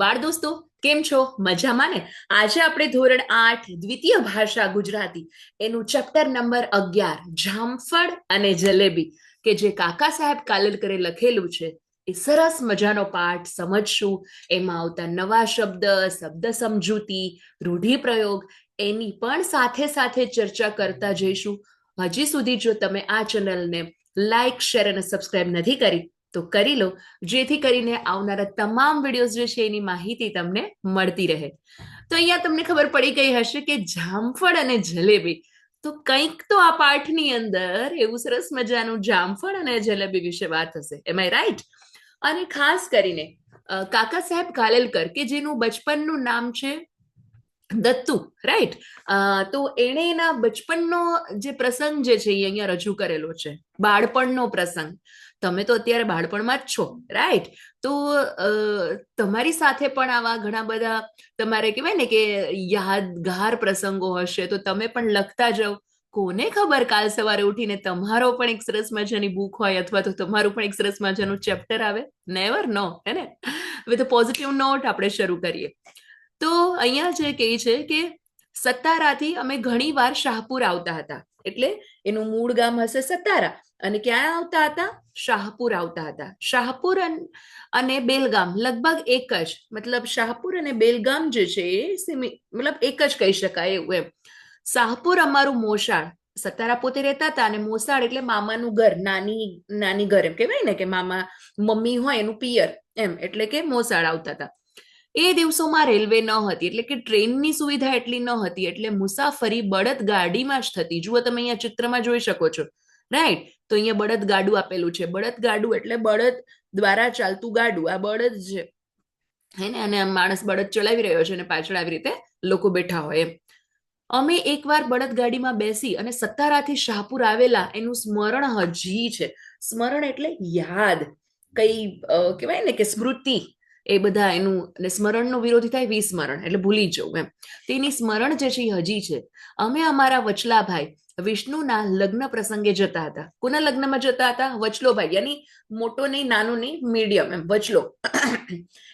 બાળ દોસ્તો, કેમ છો? મજામાં ને? આજે આપણે ધોરણ આઠ, દ્વિતીય ભાષા ગુજરાતી. એનું ચેપ્ટર નંબર અગિયાર, જામફળ અને જલેબી, કે જે કાકા સાહેબ કાલલકરે લખેલું છે. એ સરસ મજાનો પાઠ સમજશું. એમાં આવતા નવા શબ્દ શબ્દ સમજૂતી, રૂઢિપ્રયોગ, એની પણ સાથે સાથે ચર્ચા કરતા જઈશું. હજી સુધી જો તમે આ ચેનલને લાઈક શેર અને સબસ્ક્રાઇબ નથી કરી તો કરી લો, જેથી કરીને આવનારા તમામ વિડીયોઝ જે છે એની માહિતી તમને મળતી રહે. તો અહીંયા તમને ખબર પડી ગઈ હશે કે જામફળ અને જલેબી, તો કંઈક તો આ પાઠની અંદર એવું સરસ મજાનું જામફળ અને જલેબી વિશે વાત હશે. એમ આઈ રાઈટ અને ખાસ કરીને કાકા સાહેબ કાલેલકર, કે જેનું બચપનનું નામ છે દત્તુ રાઈટ તો એણે એના બચપનનો જે પ્રસંગ જે છે એ અહીંયા રજૂ કરેલો છે. બાળપણનો પ્રસંગ. તમે તો અત્યારે બાળપણમાં જ છો રાઈટ તો તમારી સાથે પણ આવા ઘણા બધા તમારે કહેવાય ને કે યાદગાર પ્રસંગો હશે, તો તમે પણ લખતા જાઓ. કોને ખબર કાલ સવારે ઉઠીને તમારો પણ એક સરસ મજાની બુક હોય અથવા તો તમારું પણ એક સરસ મજાનું ચેપ્ટર આવે? નેવર નો હે ને? વિથ પોઝિટિવ નોટ આપણે શરૂ કરીએ. તો અહીંયા જે કહે છે કે સતારાથી અમે ઘણી વાર શાહપુર આવતા હતા. એટલે એનું મૂળ ગામ હશે સતારા અને ક્યાં આવતા હતા? શાહપુર આવતા હતા. શાહપુર અને બેલગામ લગભગ એક જ. મતલબ શાહપુર અને બેલગામ જે છે એ મતલબ એક જ કહી શકાય એવું એમ. શાહપુર અમારું મોસાળ. સતારા પોતે રહેતા હતા અને મોસાળ એટલે મામાનું ઘર, નાની નાની ઘર એમ કહેવાય ને કે મામા, મમ્મી હોય એનું પિયર એમ. એટલે કે મોસાળ આવતા હતા. એ દિવસોમાં રેલવે ન હતી, એટલે કે ટ્રેનની સુવિધા એટલી ન હતી, એટલે મુસાફરી બળદ ગાડીમાં જ થતી. જુઓ તમે અહીંયા ચિત્રમાં જોઈ શકો છો. રાઈટ તો અહીંયા બળદ ગાડું આપેલું છે. બળદ ગાડું એટલે બળદ દ્વારા ચાલતું ગાડું. આ બળદ છે. હે ને? અને માણસ બળદ ચલાવી રહ્યો છે અને પાછળ આવી રીતે લોકો બેઠા હોય એમ. અમે એકવાર બળદ ગાડીમાં બેસી અને સતારાથી શાહપુર આવેલા, એનું સ્મરણ હજી છે. સ્મરણ એટલે યાદ. કઈ કહેવાય ને કે સ્મૃતિ. એ બધા એનું, અને સ્મરણનો વિરોધી થાય વિસ્મરણ, એટલે ભૂલી જવું એમ. તેની સ્મરણ જે છે એ હજી છે. અમે અમારા વચલાભાઈ વિષ્ણુના લગ્ન પ્રસંગે જતા હતા. કોના લગ્નમાં જતા હતા? વચલોભાઈ, યાની મોટો નહીં, નાનો નહીં, મીડિયમ એમ, વચલો.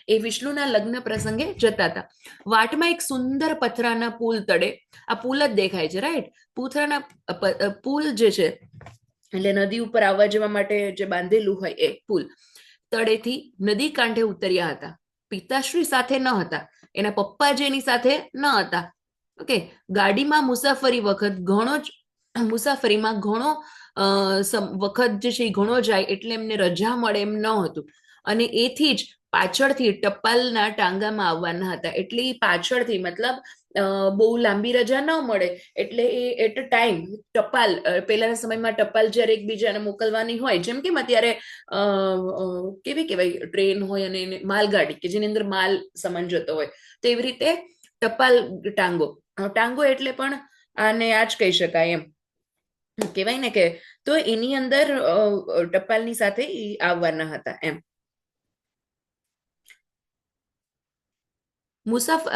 એ વિષ્ણુના લગ્ન પ્રસંગે જતા હતા. વાટમાં એક સુંદર પથરાના પુલ તળે, આ પુલ જ દેખાય છે રાઈટ પુથરાના પુલ જે છે, એટલે નદી ઉપર આવવા જવા માટે જે બાંધેલું હોય એ પુલ. તળેથી નદી કાંઠે ઉતર્યા હતા. પિતાશ્રી સાથે ન હતા. એના પપ્પા સાથે ન હતા. ઓકે ગાડીમાં મુસાફરી વખત ઘણો જ, મુસાફરીમાં ઘણો વખત જે છે એ ઘણો જાય એટલે એમને રજા મળે એમ ન હતું. અને એથી જ પાછળથી ટપાલના ટાંગામાં આવવાના હતા. એટલે પાછળથી મતલબ બહુ લાંબી રજા ન મળે, એટલે એ એટ અ ટાઈમ ટપાલ પહેલાના સમયમાં ટપાલ જ્યારે એકબીજાને મોકલવાની હોય, જેમ કે અત્યારે કેવી કહેવાય, ટ્રેન હોય અને માલગાડી કે જેની અંદર માલ સમાન જતો હોય, તો એવી રીતે ટપાલ ટાંગો. ટાંગો એટલે પણ આને આ જ કહી શકાય એમ. કહેવાય ને કે, તો એની અંદર ટપાલની સાથે આવવાના હતા એમ. મુસાફ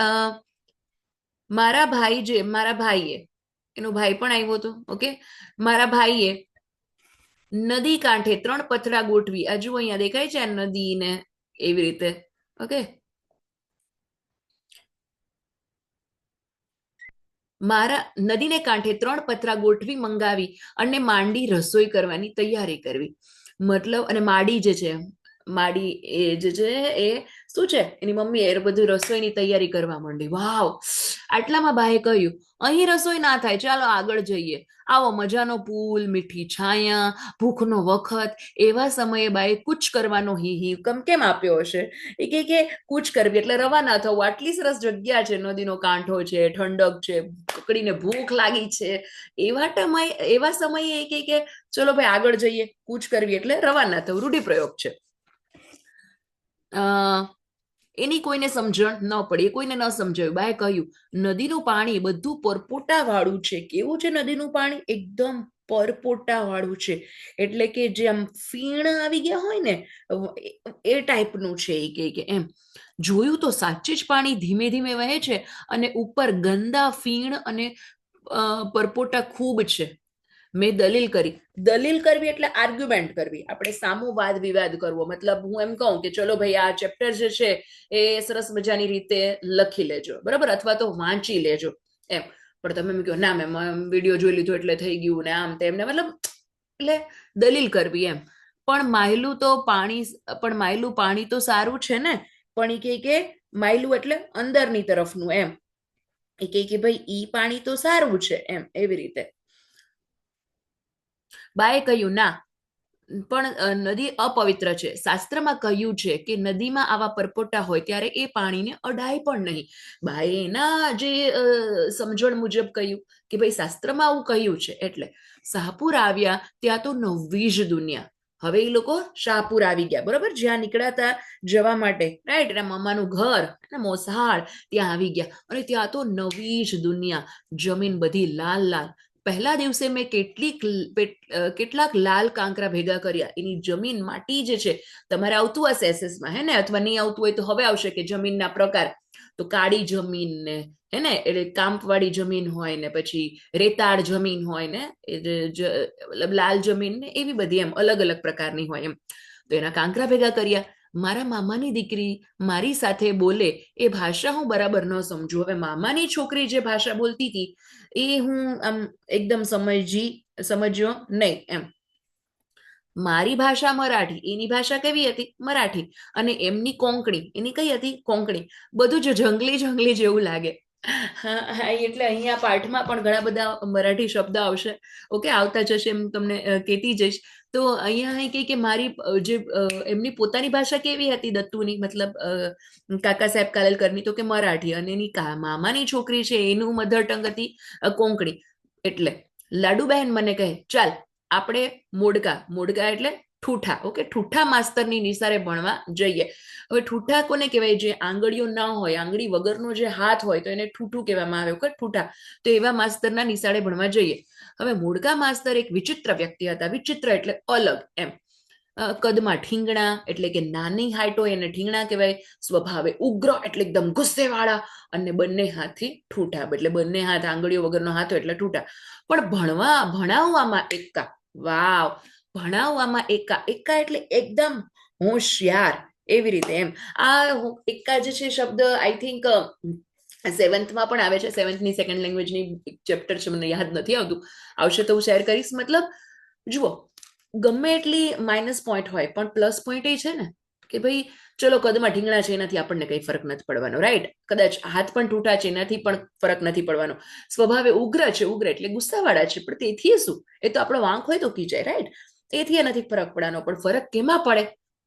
મારા ભાઈ જે મારા ભાઈએ, એનો ભાઈ પણ આવ્યો હતો, ઓકે? મારા ભાઈએ નદી કાંઠે ત્રણ પથરા ગોઠવી હજુ અહીંયા દેખાય છે નદી ને એવી રીતે, ઓકે? મારા નદીને કાંઠે ત્રણ પથરા ગોઠવી, મંગાવી અને માંડી રસોઈ કરવાની તૈયારી કરવી. મતલબ અને માડી જે છે માડી એ જે છે એ શું છે? એની મમ્મી એ બધું રસોઈની તૈયારી કરવા માંડી. વાવ! આટલામાં બાએ કહ્યું, અહીં રસોઈ ના થાય, ચાલો આગળ જઈએ. આવો મજાનો પુલ, મીઠી છાયા, ભૂખનો વખત. એવા સમયે બાએ કૂચ કરવાનો હી હી કમ કેમ આપ્યો હશે? એ કે કે, કૂચ કરવી, એટલે રવાના થવું. આટલી સરસ જગ્યા છે, નદીનો કાંઠો છે, ઠંડક છે, પકડીને ભૂખ લાગી છે. એવા સમય એવા સમયે એ કે ચલો ભાઈ આગળ જઈએ. કૂચ કરવી એટલે રવાના થવું. રૂઢિપ્રયોગ છે. એની કોઈને સમજણ ન પડે કોઈને ન સમજાયું. બાએ કહ્યું, નદીનું પાણી બધું પરપોટા વાળું છે. કેવું છે નદીનું પાણી? એકદમ પરપોટા વાળું છે. એટલે કે જે આમ ફીણ આવી ગયા હોય ને, એ ટાઈપનું છે એ કે કે એમ. જોયું તો સાચે જ પાણી ધીમે ધીમે વહે છે અને ઉપર ગંદા ફીણ અને પરપોટા ખૂબ છે. મેં દલીલ કરી. દલીલ કરવી એટલે આર્ગ્યુમેન્ટ કરવી. આપણે સામો વાદ વિવાદ કરવો. મતલબ હું એમ કહું કે ચલો ભાઈ, આ ચેપ્ટર જે છે એ સરસ મજાની રીતે લખી લેજો. બરાબર? અથવા તો વાંચી લેજો. એમ. પણ તમે એમ કહો, ના મેમ વીડિયો જોઈ લીધો એટલે થઈ ગયું ને આમ તેમને મતલબ એટલે દલીલ કરવી એમ. પણ માયલું તો પાણી પણ માયલું પાણી તો સારું છે ને? પણ એ કહે કે માયલું એટલે અંદરની તરફનું એમ. એ કહે કે ભાઈ, ઈ પાણી તો સારું છે એમ, એવી રીતે. બાએ કહ્યું, ના, પણ નદી અપવિત્ર છે. શાસ્ત્રમાં કહ્યું છે કે નદીમાં આવા પરપોટા હોય ત્યારે એ પાણીને અડાય પણ નહીં. બાએ એના જે સમજણ મુજબ કહ્યું કે ભાઈ, શાસ્ત્રમાં આવું કહ્યું છે, એટલે શાહપુર આવ્યા ત્યાં તો નવી જ દુનિયા. હવે એ લોકો શાહપુર આવી ગયા, બરોબર? જ્યાં નીકળ્યા જવા માટે રાઈટ એના મામાનું ઘર અને મોસાળ ત્યાં આવી ગયા. અને ત્યાં તો નવી જ દુનિયા, જમીન બધી લાલ લાલ પહેલા દિવસે મેં કેટલીક કેટલાક લાલ કાંકરા ભેગા કર્યા. એની જમીન માટી જે છે. તમારે આવતું હશે એસએસમાં હે ને? અથવા નહીં આવતું હોય તો હવે આવશે કે જમીનના પ્રકાર. તો કાળી જમીન ને, હે ને? એટલે કાંપવાળી જમીન હોય ને, પછી રેતાળ જમીન હોય ને મતલબ લાલ જમીન ને, એવી બધી એમ અલગ અલગ પ્રકારની હોય એમ. તો એના કાંકરા ભેગા કર્યા. મારા મામાની દીકરી મારી સાથે બોલે. એ ભાષા હું બરાબર ન સમજુ. હવે મામાની છોકરી જે ભાષા બોલતી હતી એ હું, આમ, એકદમ સમજી, સમજ્યો નહીં, એમ. મારી ભાષા મરાઠી, એની ભાષા કેવી હતી? મરાઠી. અને એમની કોંકણી, એની કઈ હતી? કોંકણી. બધું જ જંગલી જંગલી જેવું લાગે. હા એટલે અહીંયા પાઠમાં પણ ઘણા બધા મરાઠી શબ્દ આવશે. ઓકે, આવતા જશે એમ તમને કેતી જઈશ. તો અહીંયા અહીં કે મારી જે એમની પોતાની ભાષા કેવી હતી દત્તુની? મતલબ કાકા સાહેબ કાલેલકરની તો કે મરાઠી અને એની મામાની છોકરી છે, એનું મધર ટંગ હતી કોંકણી. એટલે, લાડુબહેન મને કહે, ચાલ, આપણે મોડકા મોડકા એટલે ઠૂઠા ઓકે ઠૂઠા માસ્તરની નિસારે ભણવા જઈએ. હવે ઠૂઠા કોને કહેવાય? જે આંગળીઓ ન હોય, આંગળી વગરનો જે હાથ હોય, તો એને ઠૂઠું કહેવામાં આવે ઓકે ઠૂઠા. તો એવા માસ્તરના નિશાળે ભણવા જઈએ. હવે મૂળકા માસ્તર એક વિચિત્ર વ્યક્તિ હતા. વિચિત્ર એટલે અલગ એમ. કદમાં ઠીંગણા, એટલે કે નાની હાઈટ હોય એને ઠીંગણા કહેવાય. સ્વભાવે ઉગ્ર, એટલે એકદમ ગુસ્સેવાળા, અને બંને હાથથી ઠૂઠા. એટલે બંને હાથ આંગળીઓ વગરનો હાથ એટલે ઠૂઠા. પણ ભણવા, ભણાવવામાં એકા વાવ. ભણાવવામાં એકા એકા એટલે એકદમ હોશિયાર એવી રીતે એમ. આ એકા જે છે શબ્દ આઈ થિંક સેવન્થમાં પણ આવે છે. સેવન્થની સેકન્ડ લેંગ્વેજની ચેપ્ટર છે, મને યાદ નથી આવતું. આવશે તો હું શેર કરીશ. મતલબ, જુઓ, ગમે એટલી માઇનસ પોઈન્ટ હોય, પણ પ્લસ પોઈન્ટ એ છે ને, કે ભાઈ, ચલો, કદમાં ઢીંગણા છે, એનાથી આપણને કંઈ ફરક નથી પડવાનો રાઈટ કદાચ હાથ પણ તૂટા છે, એનાથી પણ ફરક નથી પડવાનો. સ્વભાવે ઉગ્ર છે, ઉગ્ર એટલે ગુસ્સાવાળા છે, પણ તેથી શું? એ તો આપણો વાંક હોય તો કી જાય રાઈટ તેથી નથી ફરક પડવાનો પણ ફરક કેમાં પડે?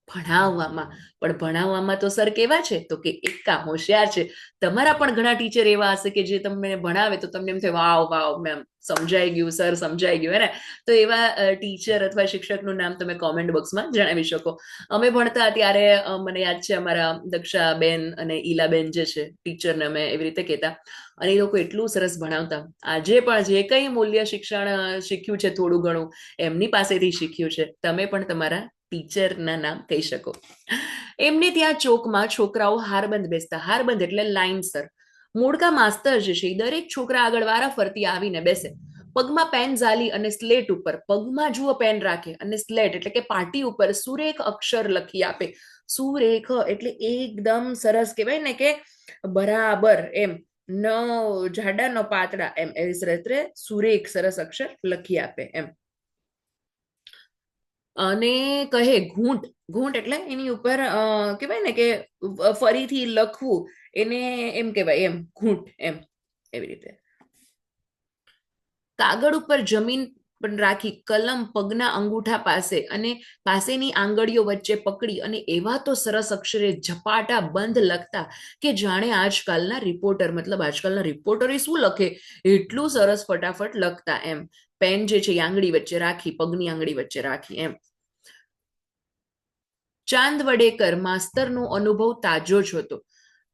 ભણાવવામાં. પણ ભણાવવામાં તો સર કેવા છે? તો કે એકા હોશિયાર છે. તમારા પણ ઘણા ટીચર એવા હશે કે જે તમને ભણાવે તો તમને એમ થાય, વાવ વાવ, મેમ. સમજાઈ ગયું, સર સમજાઈ ગયું, હે ને? તો એવા ટીચર અથવા શિક્ષકનું નામ તમે કોમેન્ટ બોક્સમાં જણાવી શકો. અમે ભણતા ત્યારે મને યાદ છે અમારા દક્ષાબેન અને ઈલાબેન જે છે ટીચરને અમે એવી રીતે કહેતા. અને એ લોકો એટલું સરસ ભણાવતા. આજે પણ જે કંઈ મૂલ્ય શિક્ષણ શીખ્યું છે થોડું ઘણું, એમની પાસેથી શીખ્યું છે. તમે પણ તમારા ટીચરના નામ કહી શકો. એમને ત્યાં ચોકમાં છોકરાઓ હારબંધ બેસતા. હારબંધ એટલે લાઇનસર મોડકા માસ્તર જે છે દરેક છોકરા આગળ વારા ફરતી આવીને બેસે. પગમાં પેન ઝાલી અને સ્લેટ ઉપર. પગમાં જુઓ પેન રાખે અને સ્લેટ એટલે કે પાટી ઉપર સુરેખ અક્ષર લખી આપે. સુરેખ એટલે એકદમ સરસ કહેવાય ને કે બરાબર એમ. ન જાડા ન પાતળા એમ. એવી રીતે સુરેખ સરસ અક્ષર લખી આપે એમ. અને કહે ઘૂંટ. ઘૂંટ એટલે એની ઉપર કહેવાય ને કે ફરીથી લખવું. એને એમ કહેવાય, એમ, ઘૂંટ, એમ, એવી રીતે. કાગળ ઉપર જમીન પણ રાખી કલમ, પગના અંગૂઠા પાસે અને પાસેની આંગળીઓ વચ્ચે પકડી અને એવા તો સરસ અક્ષરે ઝપાટા બંધ લખતા કે જાણે આજકાલના રિપોર્ટર મતલબ આજકાલના રિપોર્ટરે શું લખે? એટલું સરસ ફટાફટ લખતા એમ. પેન જે છે આંગળી વચ્ચે રાખી, પગની આંગળી વચ્ચે રાખી એમ. ચાંદ વડેકર, માસ્તરનો અનુભવ તાજો જ હતો.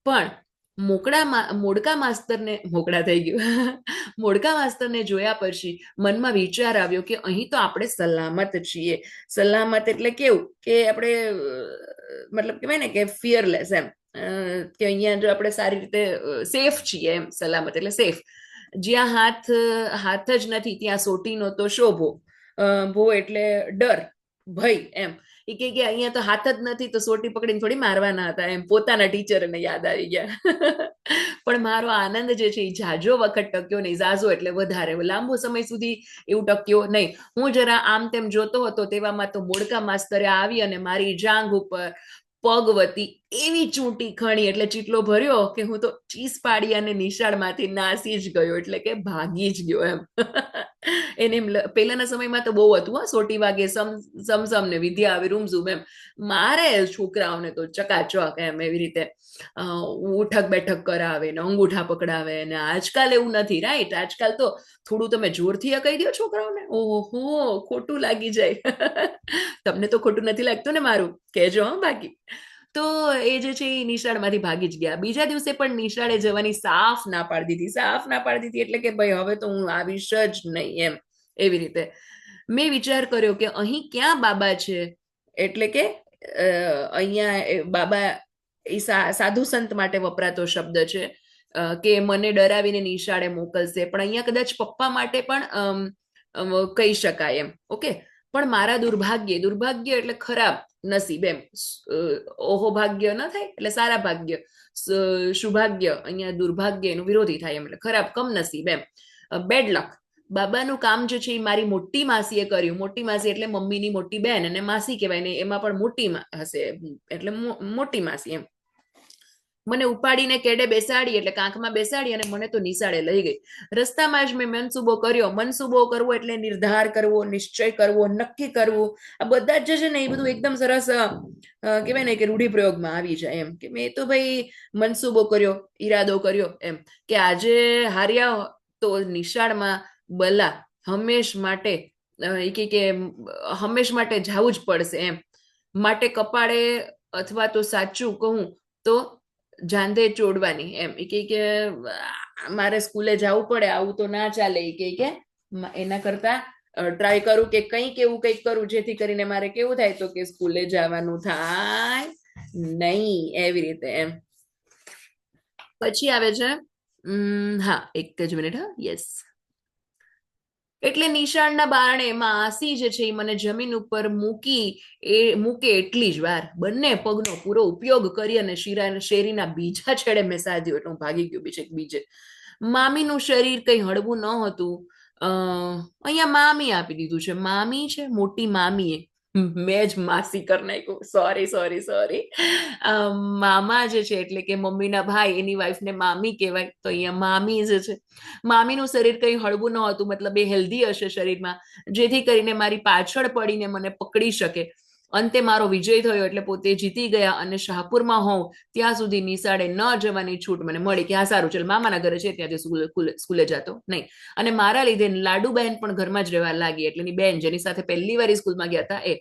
પણ મોકળા મોડકા માસ્તરને, મોકળા થઈ ગયું. મોડકા માસ્તરને જોયા પછી મનમાં વિચાર આવ્યો કે અહીં તો આપણે સલામત છીએ. સલામત એટલે કેવું? કે આપણે મતલબ કહેવાય ને કે ફિયરલેસ એમ. કે અહીંયા જો આપણે સારી રીતે સેફ છીએ એમ, સલામત એટલે સેફ જ્યાં હાથ હાથ જ નથી, ત્યાં સોટીનો તો શોભો. ભો એટલે ડર, ભય એમ. એ કે કે અહીંયા તો હાથ જ નથી, તો સોટી પકડીને થોડી મારવાના હતા. એમ પોતાના ટીચરને યાદ આવી ગયા. પણ મારો આનંદ જે છે એ જાજો વખત ટક્યો નહીં ઝાઝો એટલે વધારે. લાંબો સમય સુધી એવું ટક્યો નહીં. હું જરા આમ તેમ જોતો હતો તેવામાં તો મોડકા માસ્તરે આવી અને મારી જાંઘ ઉપર પગ વતી એવી ચૂંટી ખણી એટલે ચીટલો ભર્યો કે હું તો ચીસ પાડી અને નિશાળમાંથી નાસી જ ગયો, એટલે કે ભાગી જ ગયો એમ. એને એમ પહેલાના સમયમાં તો બહુ હતું, હા, સોટી વાગે સમ સમસમ ને વિદ્યા આવી, રૂમ ઝૂમ એમ. મારે છોકરાઓને તો ચકાચક એમ એવી રીતે ઉઠક બેઠક કરાવે ને અંગૂઠા પકડાવે ને આજકાલ એવું નથી, રાઈટ? આજકાલ તો થોડું તમે જોરથી કહી દો છોકરાઓને. ઓહો, ખોટું લાગી જાય. તમને તો ખોટું નથી લાગતું ને મારું? કહેજો, હા, બાકી. તો એ જે છે એ નિશાળમાંથી ભાગી જ ગયા. બીજા દિવસે પણ નિશાળે જવાની સાફ ના પાડી દીધી. સાફ ના પાડી દીધી એટલે કે ભાઈ હવે તો હું આવીશ જ નહીં એમ એવી રીતે. મેં વિચાર કર્યો કે અહીં ક્યાં બાબા છે? એટલે કે અહીંયા બાબા એ સાધુ સંત માટે વપરાતો શબ્દ છે કે મને ડરાવીને નિશાળે મોકલશે. પણ અહીંયા કદાચ પપ્પા માટે પણ કહી શકાય એમ. ઓકે? પણ મારા દુર્ભાગ્ય દુર્ભાગ્ય એટલે ખરાબ નસીબ એમ. ઓહો ભાગ્ય ન થાય એટલે સારા ભાગ્ય. સુભાગ્ય અહીંયા દુર્ભાગ્ય એનું વિરોધી થાય એમ એટલે ખરાબ કમ નસીબ એમ. બેડ લક બાબાનું કામ જે છે એ મારી મોટી માસીએ કર્યું. મોટી માસી એટલે મમ્મીની મોટી બેન અને માસી કહેવાય ને એમાં પણ મોટી હશે. એટલે મોટી માસી એમ. મને ઉપાડીને કેડે બેસાડી એટલે કાંખમાં બેસાડી અને મને તો નિશાળે લઈ ગઈ. રસ્તામાં જ મેં મનસુબો કર્યો. મનસુબો કરવો એટલે નિર્ધાર કરવો, નિશ્ચય કરવો, નક્કી કરવું. આ બધા જ છે ને એ બધું એકદમ સરસ કહેવાય ને કે રૂઢિપ્રયોગમાં આવી જાય એમ. કે મેં તો ભાઈ મનસુબો કર્યો, ઈરાદો કર્યો એમ. કે આજે હાર્યા તો નિશાળમાં બલા. હંમેશ માટે કે, હંમેશ માટે જવું જ પડશે એમ. માટે કપાળે અથવા તો સાચું કહું તો જાંધે ચોડવાની એમ. એ કે, મારે સ્કૂલે જવું પડે, આવું તો ના ચાલે. એ કે એના કરતા ટ્રાય કરું કે કંઈક એવું કંઈક કરું જેથી કરીને મારે કેવું થાય તો કે સ્કૂલે જવાનું થાય નહીં એવી રીતે એમ. પછી આવે છે હા, એક જ મિનિટ, હા યસ એટલે નિશાળના બારણે માસી જે છે એ મને જમીન ઉપર મૂકી એ મૂકે એટલી જ વાર. બંને પગનો પૂરો ઉપયોગ કરી અને શીરા શેરીના બીજા છેડે મેં સાધ્યું એટલે હું ભાગી ગયો બીજે બીજે. મામીનું શરીર કંઈ હળવું ન હતું. અહીંયા મામી આપી દીધું છે. મામી છે? મોટી મામીએ. મેં જ માસી કરી નાખ્યું. સોરી સોરી સોરી મામા જે છે, એટલે કે મમ્મીના ભાઈ, એની વાઈફને મામી કહેવાય. તો અહીંયા મામી જે છે, મામીનું શરીર કંઈ હળવું ન હતું, મતલબ એ હેલ્ધી હશે શરીરમાં, જેથી કરીને મારી પાછળ પડીને મને પકડી શકે. અંતે મારો વિજય થયો એટલે પોતે જીતી ગયા અને શાહપુરમાં હોઉં, ત્યાં સુધી નિશાળે ન જવાની છૂટ મને મળી કે હા, સારું, ચાલ મામાના ઘરે છે ત્યાંથી સ્કૂલે જતો, નહીં. અને મારા લીધે લાડુબહેન પણ ઘરમાં જ રહેવા લાગી, એટલે એની બેન, જેની સાથે પહેલી વાર સ્કૂલમાં ગયા હતા, એ.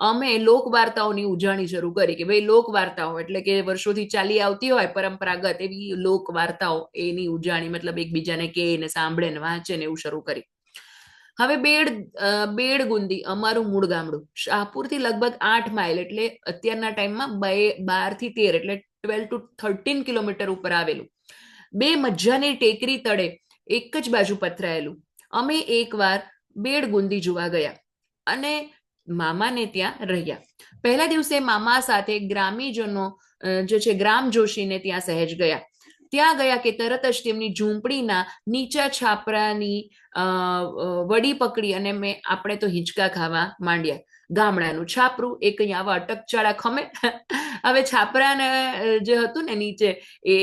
અમે લોકવાર્તાઓની ઉજાણી શરૂ કરી કે ભાઈ લોકવાર્તાઓ, એટલે કે વર્ષોથી ચાલી આવતી હોય પરંપરાગત એવી લોકવાર્તાઓ, એની ઉજાણી મતલબ એકબીજાને કે ને સાંભળે ને વાંચે ને એવું શરૂ કરી. હવે બેડ બેડ ગુંદી, અમારું મૂળ ગામડું. શાહપુરથી લગભગ આઠ માઇલ એટલે અત્યારના ટાઈમમાં બે બારથી તેર એટલે ટ્વેલ્વ ટુ થર્ટીન કિલોમીટર ઉપર આવેલું. બે મજાની ટેકરી તળે એક જ બાજુ પથરાયેલું. અમે એકવાર બેડ ગુંદી જોવા ગયા અને મામાને ત્યાં રહ્યા. પહેલા દિવસે મામા સાથે ગ્રામીજનો જે છે ગ્રામ જોશીને ત્યાં સહેજ ગયા. ત્યાં ગયા કે તરત જ તેમની ઝૂંપડીના નીચા છાપરાની વડી પકડી અને મેં આપણે તો હિંચકા ખાવા માંડ્યા. ગામડાનું છાપરું એ અહીંયા આવા અટકચાળા ખમે. હવે છાપરાને જે હતું ને નીચે, એ,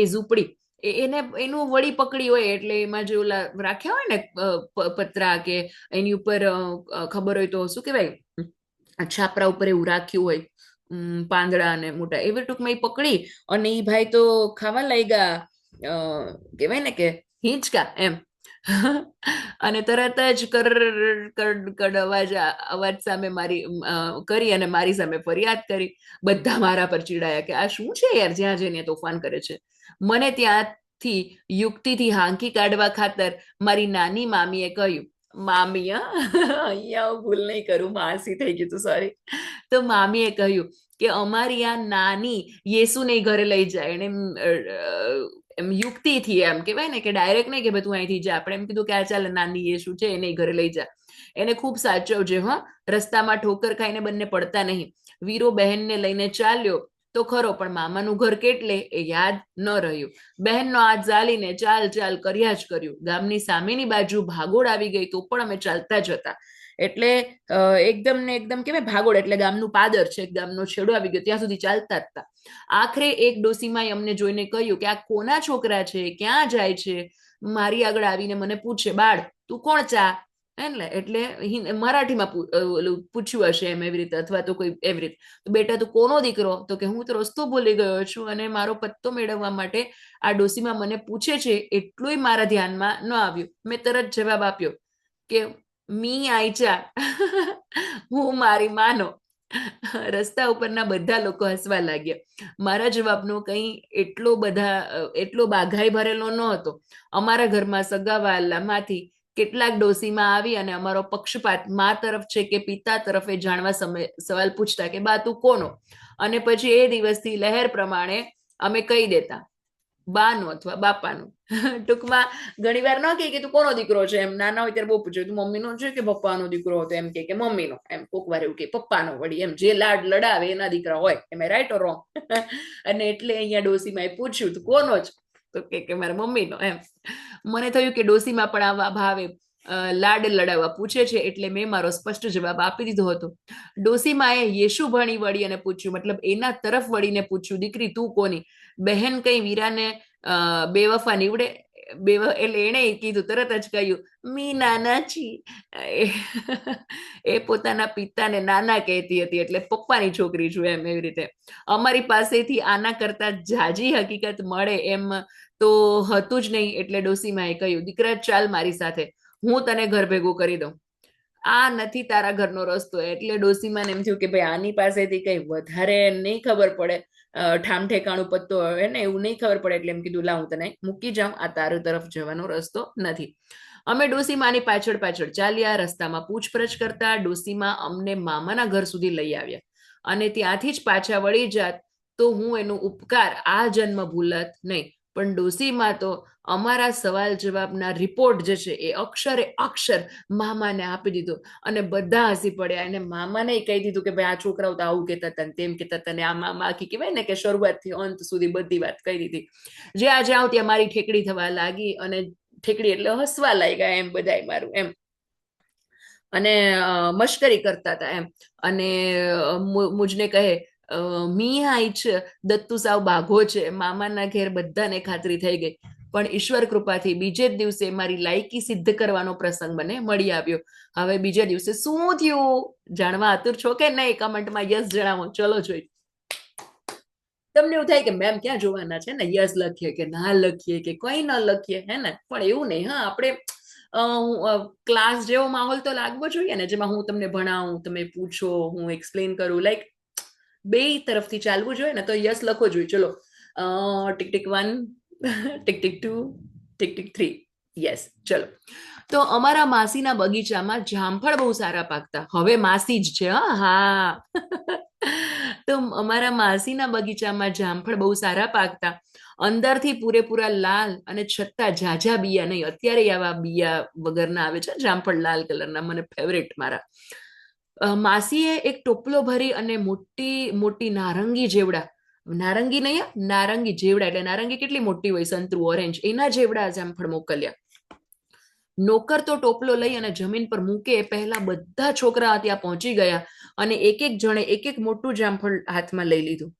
એ- ઝૂંપડી એને, એનું વળી પકડી હોય એટલે એમાં જે ઓલા રાખ્યા હોય ને પતરા કે એની ઉપર ખબર હોય તો શું કહેવાય? છાપરા ઉપર એવું રાખ્યું હોય. પાંદડા અને મોટા, એવી ટૂંકમાં એ પકડી અને એ ભાઈ તો ખાવા લાગ્યા કહેવાય ને કે હિંચકા એમ. અને તરત જ કર કડ કડ અવાજ અવાજ સામે મારી કરી અને મારી સામે ફરિયાદ કરી. બધા મારા પર ચીડાયા કે આ શું છે યાર, જ્યાં જઈને તોફાન કરે છે. મને ત્યાંથી યુક્તિથી હાંકી કાઢવા ખાતર મારી નાની મામીએ કહ્યું મામી હા. અહીંયા હું ભૂલ નહીં કરું માસી થઈ ગયું તું સોરી તો મામીએ કહ્યું કે અમારી આ નાની યેસુને ઘરે લઈ જાય એને એમ, યુક્તિથી એમ કહેવાય ને કે ડાયરેક્ટ નહીં કે ભાઈ તું અહીંથી જા. આપણે એમ કીધું કે આ ચાલ નાની શું છે એને ઘરે લઈ જા. એને ખૂબ સાચવજે હા. રસ્તામાં ઠોકર ખાઈને બંને પડતા નહીં. વીરો બહેનને લઈને ચાલ્યો. તો ખરો, પણ મામાનું ઘર કેટલે એ યાદ ન રહ્યું. બહેનનો હાથ ઝાલીને ચાલ ચાલ કર્યા જ કર્યું. ગામની સામેની બાજુ ભાગોળ આવી ગઈ તો પણ અમે ચાલતા જ હતા. એટલે એકદમ ને એકદમ કેવાય ભાગોળ? એટલે ગામનું પાદર છે, ગામનો છેડો આવી ગયો, ત્યાં સુધી ચાલતા હતા. આખરે એક ડોસીમાએ અમને જોઈને કહ્યું કે આ કોના છોકરા છે? ક્યાં જાય છે? મારી આગળ આવીને મને પૂછે, બાળ, તું કોણ ચા? એટલે એટલે મરાઠીમાં પૂછ્યું હશે એમ એવી રીતે અથવા તો કોઈ એવી રીતે. તો બેટા તું કોનો દીકરો? તો કે હું તો રસ્તો ભૂલી ગયો છું અને મારો પત્તો મેળવવા માટે આ ડોસીમાં મને પૂછે છે એટલુંય મારા ધ્યાનમાં ન આવ્યું. મેં તરત જવાબ આપ્યો કે, મી આઈચા હું મારી માનો. રસ્તા ઉપરના બધા લોકો હસવા લાગ્યા. મારા જવાબનો કંઈ એટલો બધા એટલો બાઘાઈ ભરેલો ન હતો અમારા ઘરમાં સગાવાલામાંથી કેટલાક ડોસીમાં આવી અને અમારો પક્ષપાત મા તરફ છે કે પિતા તરફ એ જાણવા સવાલ પૂછતા કે બા તું કોનો? અને પછી એ દિવસથી લહેર પ્રમાણે અમે કહી દેતા, બાનું અથવા બાપાનું. ટૂંકમાં ઘણી વાર ન કે તું કોનો દીકરો છે? એમ નાના હોય ત્યારે બહુ પૂછ્યું તું મમ્મીનો છે કે પપ્પાનો દીકરો હતો? એમ કે મમ્મીનો. એમ કોક વાર એવું કે પપ્પાનો વળી. એમ જે લાડ લડાવે એના દીકરા હોય. એમ રાઈટ ઓર રોંગ અને એટલે અહીંયા ડોસીમાં એ પૂછ્યું, તું કોનો જ તો કે મારા મમ્મીનો એમ. મને થયું કે ડોસીમાં પણ આવા ભાવે લાડ લડાવવા પૂછે છે એટલે મેં મારો સ્પષ્ટ જવાબ આપી દીધો હતો. ડોસીમાએ યેશુ ભણી વળી અને પૂછ્યું, મતલબ એના તરફ વળીને પૂછ્યું, દીકરી તું કોની? બહેન કઈ વીરાને બેવફા નીવડે? બે એટલે એણે કીધું, તરત જ કહ્યું, મી નાના છી એ પોતાના પિતાને નાના કહેતી હતી એટલે પપ્પાની છોકરી છું એમ એવી રીતે. અમારી પાસેથી આના કરતા જાજી હકીકત મળે એમ તો હતું જ નહીં એટલે ડોસીમાએ કહ્યું, દીકરા, ચાલ મારી સાથે, હું તને ઘર ભેગું કરી દઉં. આ નથી તારા ઘરનો રસ્તો, એટલે ડોસીમાને એમ થયું કે ભાઈ, આની પાસેથી કંઈ વધારે નહીં ખબર પડે. ઠામ ઠેકાણું પત્તો હોય ને એવું નહીં ખબર પડે એટલે એમ કીધું, લા, હું તને મૂકી જાઉં, આ તારો તરફ જવાનો રસ્તો નથી. અમે ડોસીમાની પાછળ પાછળ ચાલ્યા, રસ્તામાં પૂછપરછ કરતા ડોસીમા અમને મામાના ઘર સુધી લઈ આવ્યા. અને ત્યાંથી જ પાછા વળી જાત, તો હું એનો ઉપકાર આ જન્મ ભૂલત નહીં પણ ડોસીમાં તો અમારા સવાલ જવાબના રિપોર્ટ જે છે એ અક્ષરે અક્ષર મામાને આપી દીધો અને બધા હસી પડ્યા. અને મામાને કહી દીધું કે ભાઈ, આ છોકરાઓ તો આવું કહેતા હતા તેમ કહેતા હતા ને આ મામા આખી કહેવાય ને કે શરૂઆતથી અંત સુધી બધી વાત કહી દીધી. જે આજે આવતી મારી ઠેકડી થવા લાગી અને ઠેકડી એટલે હસવા લાગ્યા એમ બધાય મારું એમ. અને મશ્કરી કરતા હતા એમ. અને મુજને કહે મી આઈ છે દત્તુ સાવ બાઘો છે, મામાના ઘેર બધાને ખાતરી થઈ ગઈ. પણ ઈશ્વર કૃપાથી બીજે દિવસે મારી લાયકી સિદ્ધ કરવાનો પ્રસંગ મને મળી આવ્યો. હવે બીજે દિવસે શું થયું? જાણવા આતુર છો કે નહીં? કમેન્ટમાં યસ જણાવો. ચલો જોઈ. તમને એવું થાય કે મેમ ક્યાં જોવાના છે ને? યસ લખીએ કે ના લખીએ કે કઈ ન લખીએ, હે ને? પણ એવું નહીં, હા, આપણે ક્લાસ જેવો માહોલ તો લાગવો જોઈએ ને, જેમાં હું તમને ભણાવું, તમે પૂછો, હું એક્સપ્લેન કરું લાઈક બે તરફથી ચાલવું જોઈએ ને તો યસ લખો જોઈએ. ચલો. Tick tick one, tick tick two, tick tick three. Yes. ચલો. તો અમારા માસીના બગીચામાં જામફળ બહુ સારા પાકતા. હવે માસી જ છે, હા તો અમારા માસીના બગીચામાં જામફળ બહુ સારા પાકતા. અંદરથી પૂરેપૂરા લાલ અને છતાં ઝાઝા બિયા નહીં. અત્યારે આવા બિયા વગરના આવે છે, જામફળ લાલ કલરના. મને ફેવરેટ મારા. માસીએ એક ટોપલો ભરી અને મોટી મોટી નારંગી જેવડા, નારંગી નહીં નારંગી જેવડા, એટલે નારંગી કેટલી મોટી હોય, સંતરું ઓરેન્જ એના જેવડા જામફળ મોકલ્યા નોકર તો ટોપલો લઈ અને જમીન પર મૂકે, પહેલા બધા છોકરા ત્યાં પહોંચી ગયા અને એક એક જણે એક એક મોટું જામફળ હાથમાં લઈ લીધું.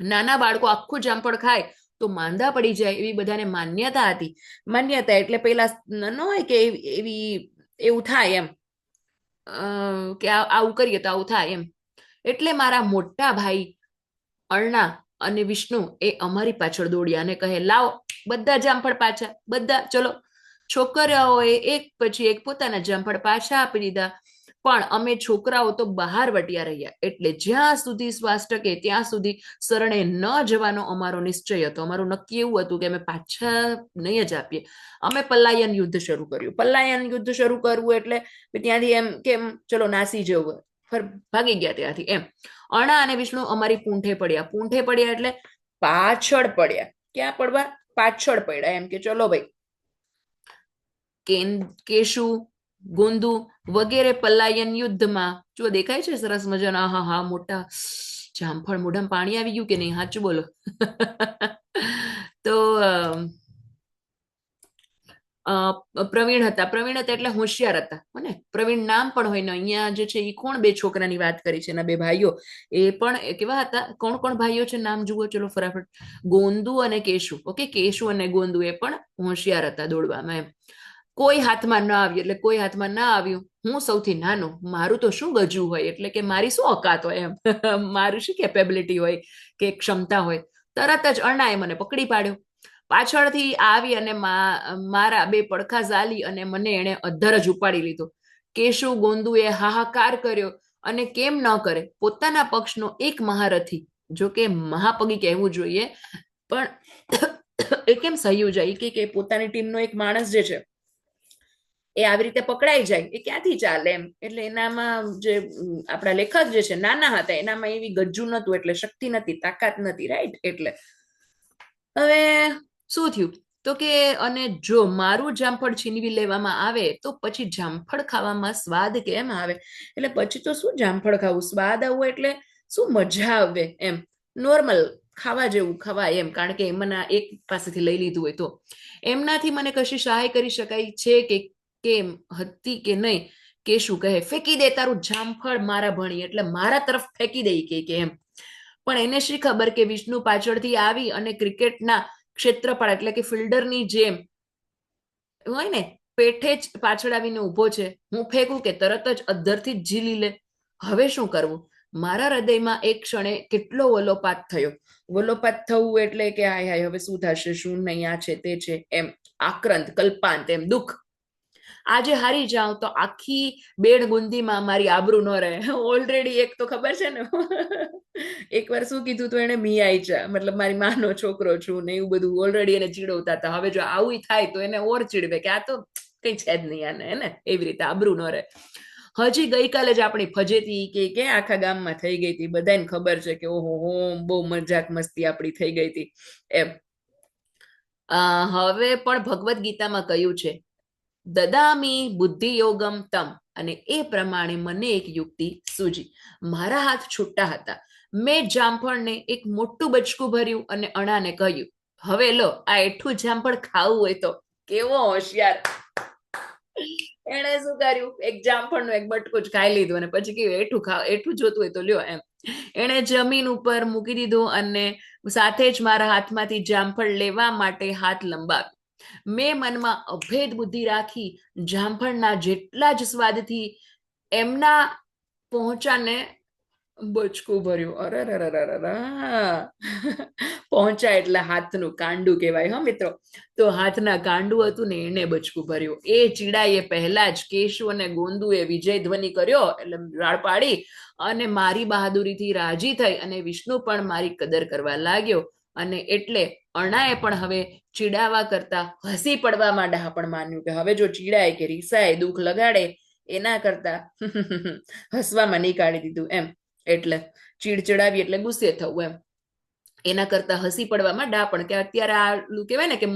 નાના બાળકો આખું જામફળ ખાય, તો માંદા પડી જાય એવી બધાને માન્યતા હતી. માન્યતા એટલે પેલા ન હોય કે એવી એવું થાય એમ. કે આવું કરીએ તો આવું થાય એમ. એટલે મારા મોટા ભાઈ અર્ણા અને વિષ્ણુ એ અમારી પાછળ દોડ્યા અને કહે, લાવો, બધા જામફળ પાછા, બધા, ચલો. છોકરાઓએ એક પછી એક પોતાના જામફળ પાછા આપી દીધા. પણ અમે છોકરાઓ તો બહાર વટ્યા રહ્યા. એટલે જ્યાં સુધી શ્વાસ ટકે ત્યાં સુધી શરણે ન જવાનો અમારો નિશ્ચય હતો. અમારું નક્કી એવું હતું કે અમે પાછા નહીં જ આપીએ. અમે પલાયન યુદ્ધ શરૂ કર્યું. પલાયન યુદ્ધ શરૂ કરવું એટલે ત્યાંથી એમ કેમ ચલો નાસી જવું. ભાગી ગયા ત્યાંથી. એમ. અણા અને વિષ્ણુ અમારી પૂંઠે પડ્યા. પૂંઠે પડ્યા એટલે પાછળ પડ્યા. ક્યાં પડવા? પાછળ પડ્યા. એમ કે ચલો ભાઈ. કેન, કેશુ ગોંદુ વગેરે પલાયન યુદ્ધમાં. જો દેખાય છે સરસ મજાના. હા હા, મોટા જામફળ મોઢામાં પાણી આવી ગયું કે નહીં? સાચું બોલો. તો પ્રવીણ હતા. પ્રવીણ હતા એટલે હોશિયાર હતા. હો ને પ્રવીણ નામ પણ હોય ને, અહીંયા જે છે એ કોણ બે છોકરાની વાત કરી છે એના બે ભાઈઓ? એ પણ કેવા હતા? કોણ કોણ ભાઈઓ છે? નામ જુઓ, ચલો ફટાફટ. ગોંદુ અને કેશુ. ઓકે? કેશુ અને ગોંદુ એ પણ હોશિયાર હતા દોડવામાં એમ. કોઈ હાથમાં ન આવ્યું, એટલે કોઈ હાથમાં ના આવ્યું, હું સૌથી નાનો, મારું તો શું ગજુ હોય, એટલે કે મારી શું ઓકાત હોય એમ. મારું શું કેપેબિલિટી હોય કે ક્ષમતા હોય. તરત જ અણાએ મને પકડી પાડ્યો. પાછળથી આવી અને મારા બે પડખા ઝાલી અને મને એણે અધ્ધર જ ઉપાડી લીધો. કેશુ ગોંદુએ હાહાકાર કર્યો અને કેમ ન કરે, પોતાના પક્ષનો એક મહારથી, જો કે મહાપગી કહેવું જોઈએ, પણ એ કેમ સહયું કે કે પોતાની ટીમનો એક માણસ જે છે એ આવી રીતે પકડાઈ જાય, એ ક્યાંથી ચાલે એમ? એટલે એનામાં જે આપણા લેખક જે છે, નાના હતા, એનામાં એવી ગજ્જુ નતું એટલે શક્તિ નથી તાકાત નથી રાઈટ એટલે. હવે શું થયું? તો કે, અને જો મારું જામફળ છીનવી લેવામાં આવે, તો પછી જામફળ ખાવામાં સ્વાદ કેમ આવે? એટલે પછી તો શું જામફળ ખાવું? સ્વાદ આવવો એટલે શું મજા આવે એમ? નોર્મલ ખાવા જેવું ખવાય એમ, કારણ કે એમના એક પાસેથી લઈ લીધું હોય તો. એમનાથી મને કશી સહાય કરી શકાય છે કે કેમ હતી કે નહીં કે શું કહે? ફેંકી દે તારું જામફળ મારા ભણી, એટલે મારા તરફ ફેંકી દઈ કે કે પણ એને શી ખબર કે વિષ્ણુ પાછળથી આવી અને ક્રિકેટના ક્ષેત્રપાળ એટલે કે ફિલ્ડરની જેમ હોય ને, પેઠે જ પાછળ આવીને ઊભો છે. હું ફેંકું કે તરત જ અધરથી જ ઝીલી લે. હવે શું કરવું? મારા હૃદયમાં એક ક્ષણે કેટલો વલોપાત થયો. વલોપાત થવું એટલે કે હાય હાય, હવે શું થશે? શું નહીં? આ છે, તે છે, એમ. આક્રંત, કલ્પાંત, એમ, દુઃખ. આજે હારી જાઉં તો આખી બેડ ગુંદીમાં મારી આબરૂ ન રહે. ઓલરેડી એક તો ખબર છે ને? એકવાર શું કીધું તો એને મિયાઈ જા. મતલબ મારી માનો છોકરો છું ને એવું બધું. ઓલરેડી એને ચીડવતા હતા. હવે જો આવું થાય તો એને ઓર ચીડવે કે આ તો કઈ છે જ નહીં આને હે ને એવી રીતે આબરૂ ન રહે. હજી ગઈકાલે જ આપણી ફજેતી કે કે આખા ગામમાં થઈ ગઈ હતી? બધાને ખબર છે કે ઓહો, હો, બહુ મજાક મસ્તી આપણી થઈ ગઈ હતી. એમ. હવે પણ ભગવદ્ ગીતામાં કહ્યું છે દદામી બુદ્ધિયોગમ તમ. અને એ પ્રમાણે મને એક યુક્તિ સૂજી. મારા હાથ છૂટા હતા. મેં જામફળને એક મોટું બચકું ભર્યું અને અણાને કહ્યું, હવે લો, આ એઠું જામફળ ખાવું હોય તો. કેવો હોશિયાર. એણે શું કર્યું? એક જામફળનું એક બટકું જ ખાઈ લીધું અને પછી કેવું એઠું ખાવ, એઠું જોતું હોય તો લ્યો એમ. એણે જમીન ઉપર મૂકી દીધું અને સાથે જ મારા હાથમાંથી જામફળ લેવા માટે હાથ લંબાવ્યો. મેં મનમાં અભેદ બુદ્ધિ રાખી જામફળના જેટલા જ સ્વાદથી એમના પહોંચાને બચકું ભર્યું. અરે પહોંચા એટલે હાથનું કાંડું કહેવાય, હા મિત્રો. તો હાથના કાંડું હતું ને એને બચકું ભર્યું. એ ચીડાએ પહેલા જ કેશુ અને ગોંદુએ વિજય ધ્વનિ કર્યો, એટલે રાળ પાડી અને મારી બહાદુરીથી રાજી થઈ અને વિષ્ણુ પણ મારી કદર કરવા લાગ્યો. અને એટલે અણાએ પણ હવે ચીડાવા કરતા હસી પડવામાં પણ માન્યું કે હવે જો ચીડાય કે રીસાય, દુઃખ લગાડે, એના કરતા હસવામાં નીકાળી દીધું એમ. એટલે ચીડ ચડાવી એટલે ગુસ્સે થવું એમ. એના કરતા હસી પડવામાં ડાપણ કે અત્યારે આ કહેવાય ને કે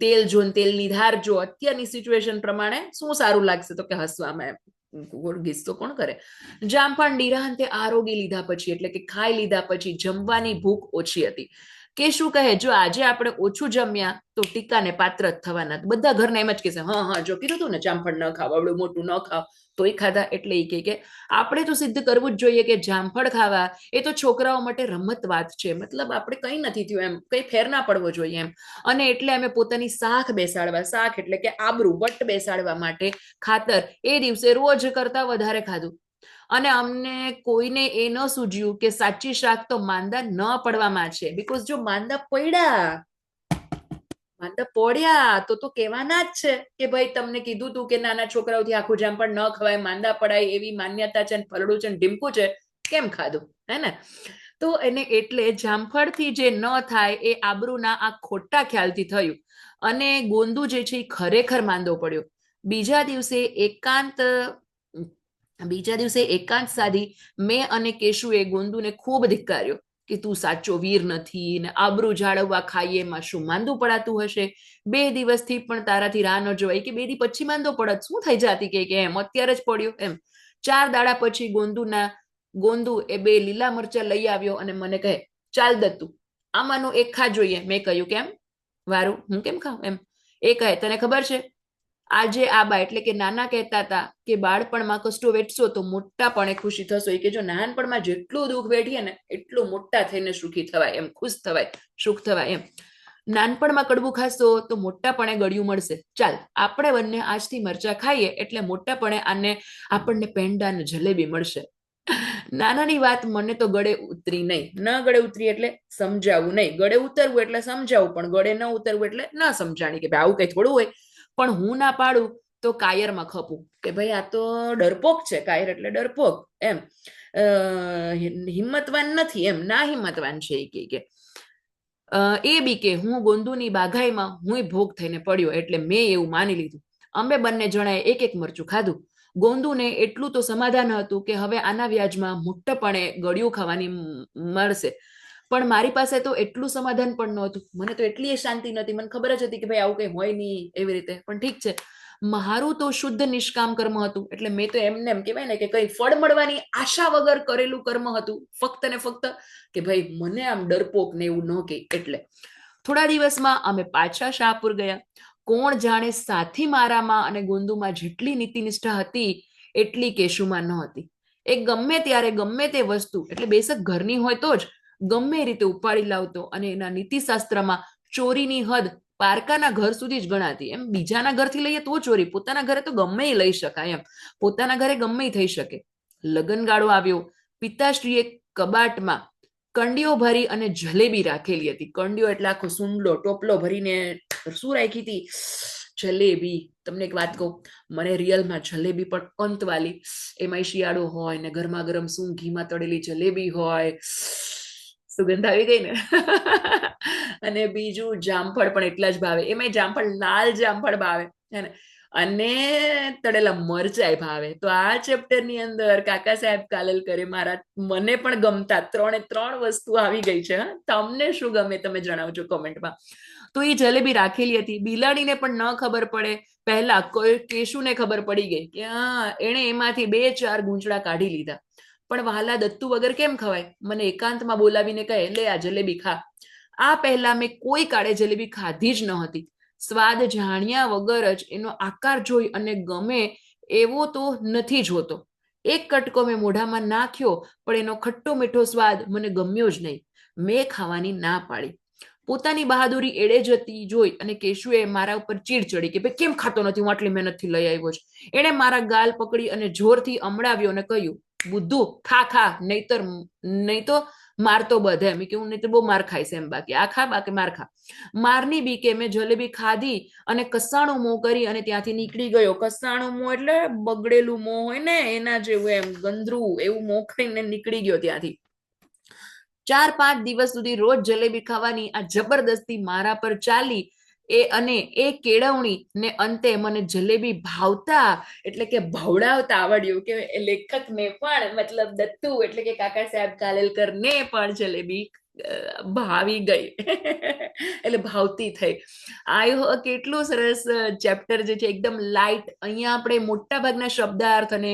તેલ જો તેલની ધાર જો, અત્યારની સિચ્યુએશન પ્રમાણે શું સારું લાગશે તો કે હસવામાં એમ. ગોળ ગીસ તો કોણ કરે? જામફળ નિરાંતે આરોગી લીધા પછી, એટલે કે ખાઈ લીધા પછી જમવાની ભૂખ ઓછી હતી. કે શું કહે? જો આજે આપણે ઓછું જમ્યા તો ટીકાને પાત્ર થવાના બધા ઘરના એમ જ કહેશે હા હા, જો કીધું હતું ને, જામફળ ન ખાવ આવડું મોટું ન ખાવ. તોય ખાધા એટલે એ કહે કે, આપણે તો સિદ્ધ કરવું જ જોઈએ કે જામફળ ખાવા એ તો છોકરાઓ માટે રમત વાત છે. મતલબ આપણે કંઈ નથી થયું એમ. કંઈ ફેર ના પડવો જોઈએ એમ. અને એટલે અમે પોતાની શાખ બેસાડવા શાખ એટલે કે આબરૂ, વટ બેસાડવા માટે ખાતર એ દિવસે રોજ કરતા વધારે ખાધું. અને અમને કોઈને એ ન સૂજ્યું કે સાચી શાક તો માંદા ન પડવામાં છે. બીકોઝ જો માંદા પડ્યા માંદા પડ્યા, તો તો કહેવાના જ છે કે ભાઈ તમને કીધું તું કે નાના છોકરાઓથી આખું જામ પણ ન ખવાય, માંદા પડાય એવી માન્યતા છે ને ફલડું છે ઢીમકું છે, કેમ ખાધું? હે ને? તો એને એટલે જામફળથી જે ન થાય એ આબરૂના આ ખોટા ખ્યાલથી થયું. અને ગોંદુ જે છે એ ખરેખર માંદો પડ્યો. બીજા દિવસે એકાંત બીજા દિવસે એકાંત સાધી મેં અને કેશુએ ગોંદુને ખૂબ ધિક્કાર્યો કે તું સાચો વીર નથી ને આબરૂ જાળવવા ખાઈએ એમાં શું માંદું પડાતું હશે? બે દિવસથી પણ તારાથી રાહ ન જોવાય કે બે દી પછી માંદો પડત? શું થઈ જાતી કે એમ? અત્યારે જ પડ્યો એમ. ચાર દાડા પછી ગોંદુના ગોંદુ એ બે લીલા મરચા લઈ આવ્યો અને મને કહે, ચાલ દત્તુ, આમાંનું એક ખા જોઈએ. મેં કહ્યું, કેમ? વારું, હું કેમ ખાઉં? એમ. એ કહે, તને ખબર છે? આજે આ બા એટલે કે નાના કહેતા હતા કે બાળપણમાં કષ્ટો વેઠશો તો મોટાપણે ખુશી થશો. એ કે જો નાનપણમાં જેટલું દુઃખ વેઠીએ ને એટલું મોટા થઈને સુખી થવાય એમ, ખુશ થવાય, સુખ થવાય એમ. નાનપણમાં કડવું ખાશો તો મોટાપણે ગળ્યું મળશે. ચાલ, આપણે બંને આજથી મરચા ખાઈએ એટલે મોટાપણે આને, આપણને પેંડા અને જલેબી મળશે. નાનાની વાત મને તો ગળે ઉતરી નહીં. ન ગળે ઉતરી એટલે સમજાવવું નહીં. ગળે ઉતરવું એટલે સમજાવવું પણ ગળે ન ઉતરવું એટલે ન સમજાણી કે ભાઈ આવું કઈ થોડું હોય. પણ હું ના પાડું તો કાયરમાં ખપું. કે ભાઈ આ તો ડરપોક છે, કાયર એટલે ડરપોક, એમ. હિંમતવાન નથી, એમ. ના હિંમતવાન છે એ કે એ બી કે હું ગોંદુની બાઘાઈમાં હું ભોગ થઈને પડ્યો એટલે મેં એવું માની લીધું. અમે બંને જણાએ એક એક મરચું ખાધું. ગોંદુને એટલું તો સમાધાન હતું કે હવે આના વ્યાજમાં મોટપણે ગળ્યું ખાવાની મળશે. પણ મારી પાસે તો એટલું સમાધાન પણ નહોતું. મને તો એટલી શાંતિ નથી મને ખબર જ હતી કે ભાઈ આવું કઈ હોય નહીં એવી રીતે. પણ ઠીક છે. મારું તો શુદ્ધ નિષ્કામ કર્મ હતું. એટલે મેં તો એમને એમ કહેવાય ને કે કઈ ફળ મળવાની આશા વગર કરેલું કર્મ હતું. ફક્ત ને ફક્ત કે ભાઈ મને આમ ડરપોક ને એવું ન કે. એટલે થોડા દિવસમાં અમે પાછા શાહપુર ગયા. કોણ જાણે સાથી મારામાં અને ગોંદુમાં જેટલી નીતિનિષ્ઠા હતી, એટલી કેશુમાં ન હતી. એ ગમે ત્યારે ગમે તે વસ્તુ. એટલે બેસક ઘરની હોય તો જ ગમે રીતે ઉપાડી લાવતો અને એના નીતિશાસ્ત્રમાં ચોરીની હદ પારકાના ઘર સુધી જ ગણાતી. એમ બીજાના ઘરથી લઈએ તો ચોરી, પોતાના ઘરે તો ગમે લઈ શકાય એમ. પોતાના ઘરે ગમે થઈ શકે. લગનગાળો આવ્યો. પિતાશ્રીએ કબાટમાં કંડીઓ ભરી અને જલેબી રાખેલી હતી. કંડીઓ એટલે આખો સુંડલો, ટોપલો ભરીને શું રાખી હતી. જલેબી, તમને એક વાત કહું, મને રિયલમાં જલેબી પણ અંતવાલી. એમાં શિયાળો હોય ને ગરમા ગરમ શું ઘીમાં તળેલી જલેબી હોય. સુગંધ આવી ગઈ ને? અને બીજું જામફળ પણ એટલા જ ભાવે. એમાં જામફળ, લાલ જામફળ ભાવે, હે ને? અને તળેલા મરચાય ભાવે. તો આ ચેપ્ટરની અંદર કાકા સાહેબ કાલલકરે મારા, મને પણ ગમતા ત્રણે ત્રણ વસ્તુ આવી ગઈ છે તમને શું ગમે તમે જણાવજો કોમેન્ટમાં. તો એ જલેબી રાખેલી હતી. બિલાડીને પણ ન ખબર પડે. પહેલા કોઈ કેશુને ખબર પડી ગઈ કે, હા, એણે એમાંથી બે ચાર ગૂંચડા કાઢી લીધા. પણ વહાલા દત્તુ વગર કેમ ખવાય? મને એકાંતમાં બોલાવીને કહે, લે આ જલેબી ખા. આ પહેલા મેં કોઈ કાળે જલેબી ખાધી જ ન હતી. સ્વાદ જાણ્યા વગર જ એનો આકાર જોઈ અને ગમે એવો તો નથી જોતો. એક કટકો મેં મોઢામાં નાખ્યો, પણ એનો ખટ્ટો મીઠો સ્વાદ મને ગમ્યો જ નહીં. મેં ખાવાની ના પાડી. પોતાની બહાદુરી એડે જતી જોઈ અને કેશુએ મારા ઉપર ચીડ ચડી કે, ભાઈ, કેમ ખાતો નથી? હું આટલી મહેનતથી લઈ આવ્યો છું. એણે મારા ગાલ પકડી અને જોરથી અમડાવ્યો અને કહ્યું બુદ્ધુ ખા ખા, નહીતર નહીં તો માર તો બધે. એમ કે હું નહીં બહુ માર ખાઈશ એમ બાકી. આ ખા, બાકી માર ખા. મારની બી કે મેં જલેબી ખાધી અને કસાણું મોં કરી અને ત્યાંથી નીકળી ગયો. કસાણું મોં એટલે બગડેલું મોં હોય ને, એના જેવું એમ, ગંદરું એવું મોં કરીને નીકળી ગયો ત્યાંથી. ચાર પાંચ દિવસ સુધી રોજ જલેબી ખાવાની આ જબરદસ્તી મારા પર ચાલી એ અને એ કેળવણી ને અંતે મને જલેબી ભાવતા એટલે કે ભવડાવતા આવડ્યું કે લેખકને પણ, મતલબ દત્તુ એટલે કે કાકા સાહેબ કાલેલકર ને પણ જલેબી ભાવી ગઈ. એટલે ભાવતી થઈ. આ કેટલું સરસ ચેપ્ટર જે છે, એકદમ લાઇટ અહીંયા આપણે મોટા ભાગના શબ્દાર્થ અને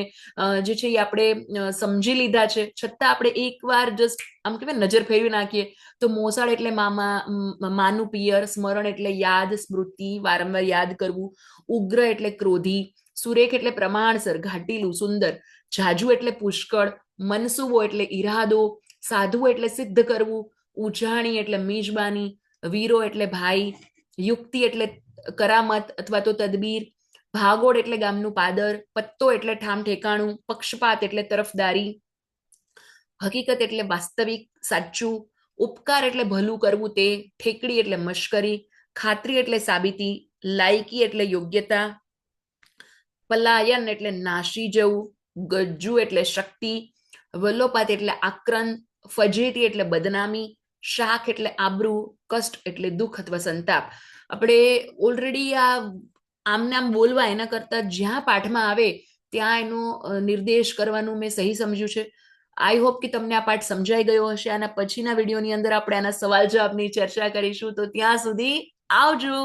જે છે એ આપણે સમજી લીધા છે. છતાં આપણે એકવાર જસ્ટ આમ કહેવાય નજર ફેરવી નાખીએ, તો મોસાળ એટલે મામા માનું પિયર, સ્મરણ એટલે યાદ, સ્મૃતિ, વારંવાર યાદ કરવું, ઉગ્ર એટલે ક્રોધી, સુરેખ એટલે પ્રમાણસર ઘાટીલું સુંદર, જાજુ એટલે પુષ્કળ મનસુબો એટલે ઈરાદો, સાધુ એટલે સિદ્ધ કરવું ઉજાણી એટલે મિજબાની, વીરો એટલે ભાઈ, યુક્તિ એટલે કરામત અથવા તો તદબીર, ભાગોળ એટલે ગામનું પાદર, પત્તો એટલે ઠામ ઠેકાણું, પક્ષપાત એટલે તરફદારી, હકીકત એટલે વાસ્તવિક સાચું, ઉપકાર એટલે ભલું કરવું તે, ઠેકડી એટલે મશ્કરી, ખાતરી એટલે સાબિતી, લાયકી એટલે યોગ્યતા, પલાયન એટલે નાશી જવું, ગજ્જુ એટલે શક્તિ વલ્લોપાત એટલે આક્રંદ, ફજેતી એટલે બદનામી શાખ એટલે આબરૂ, કષ્ટ એટલે દુઃખ અથવા સંતાપ. આપણે ઓલરેડી આ આમને આમ બોલવા એના કરતા જ્યાં પાઠમાં આવે, ત્યાં એનો નિર્દેશ કરવાનું મેં સહી સમજ્યું છે. આઈ હોપ કે તમને આ પાઠ સમજાઈ ગયો હશે. આના પછીના વિડીયોની અંદર આપણે આના સવાલ જવાબની ચર્ચા કરીશું. તો ત્યાં સુધી આવજો.